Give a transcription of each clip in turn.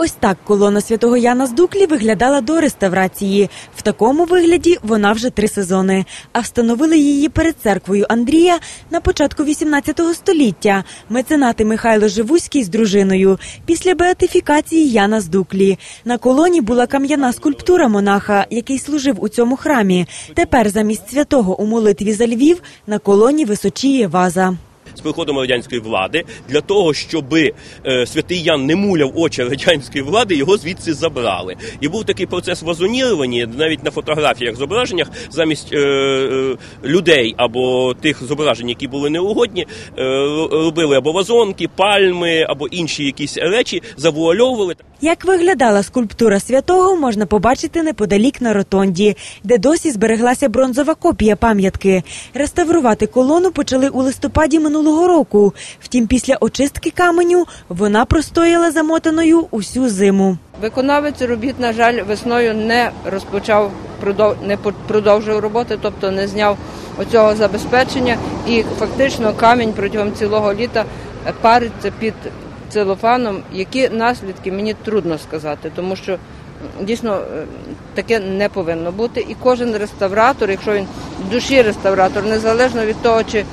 Ось так колона святого Яна з Дуклі виглядала до реставрації. В такому вигляді вона вже три сезони. А встановили її перед церквою Андрія на початку 18 століття. Меценати Михайло Живуський з дружиною після беатифікації Яна з Дуклі. На колоні була кам'яна скульптура монаха, який служив у цьому храмі. Тепер замість святого у молитві за Львів на колоні височіє ваза. Приходом радянської влади для того, щоб е, святий Ян не муляв очі радянської влади, його звідси забрали. І був такий процес вазонірування, навіть на фотографіях, зображеннях, замість е, е, людей або тих зображень, які були неугодні, е, робили або вазонки, пальми, або інші якісь речі, завуальовували. Як виглядала скульптура святого, можна побачити неподалік на ротонді, де досі збереглася бронзова копія пам'ятки. Реставрувати колону почали у листопаді минулого року. Втім, після очистки каменю вона простояла замотаною усю зиму. Виконавець робіт, на жаль, весною не розпочав не продовжив роботи, тобто не зняв оцього забезпечення, і фактично камінь протягом цілого літа париться під целофаном. Які наслідки мені трудно сказати, тому що дійсно е, таке не повинно бути. І кожен реставратор, якщо він в душі реставратор, незалежно від того, чи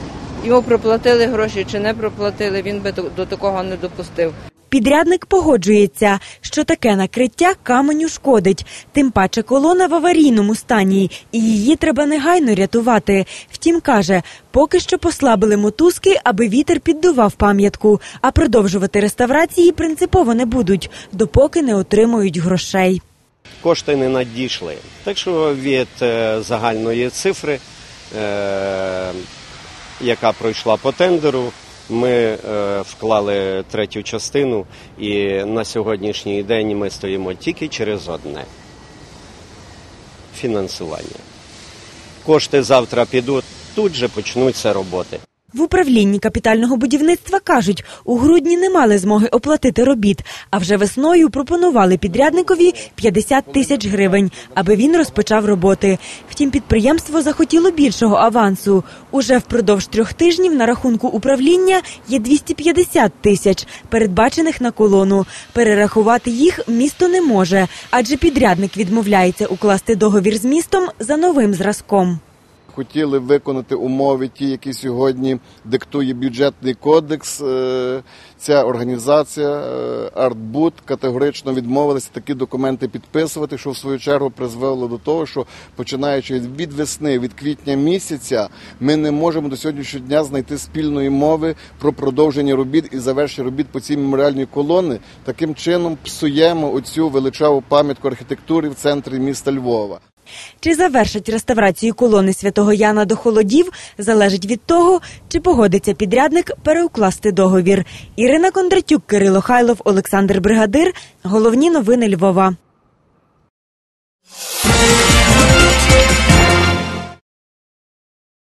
йому проплатили гроші, чи не проплатили, він би до- до такого не допустив. Підрядник погоджується, що таке накриття каменю шкодить. Тим паче колона в аварійному стані, і її треба негайно рятувати. Втім, каже, поки що послабили мотузки, аби вітер піддував пам'ятку, а продовжувати реставрації принципово не будуть, допоки не отримують грошей. кошти не надійшли. Так що від е, загальної цифри, е, яка пройшла по тендеру, ми е, вклали третю частину, і на сьогоднішній день ми стоїмо тільки через одне фінансування. Кошти завтра підуть, тут же почнуться роботи. В управлінні капітального будівництва кажуть, у грудні не мали змоги оплатити робіт, а вже весною пропонували підрядникові 50 тисяч гривень, аби він розпочав роботи. Втім, підприємство захотіло більшого авансу. Уже впродовж трьох тижнів на рахунку управління є 250 тисяч, передбачених на колону. Перерахувати їх місто не може, адже підрядник відмовляється укласти договір з містом за новим зразком. Хотіли виконати умови, ті, які сьогодні диктує бюджетний кодекс. Е, Ця організація е, Артбуд категорично відмовилася такі документи підписувати, що в свою чергу призвело до того, що починаючи від весни, від квітня місяця, ми не можемо до сьогоднішнього дня знайти спільної мови про продовження робіт і завершення робіт по цій меморіальній колони. Таким чином псуємо оцю величаву пам'ятку архітектури в центрі міста Львова. Чи завершать реставрацію колони святого Яна до холодів, залежить від того, чи погодиться підрядник переукласти договір. Ірина Кондратюк, Кирило Хайлов, Олександр Бригадир. Головні новини Львова.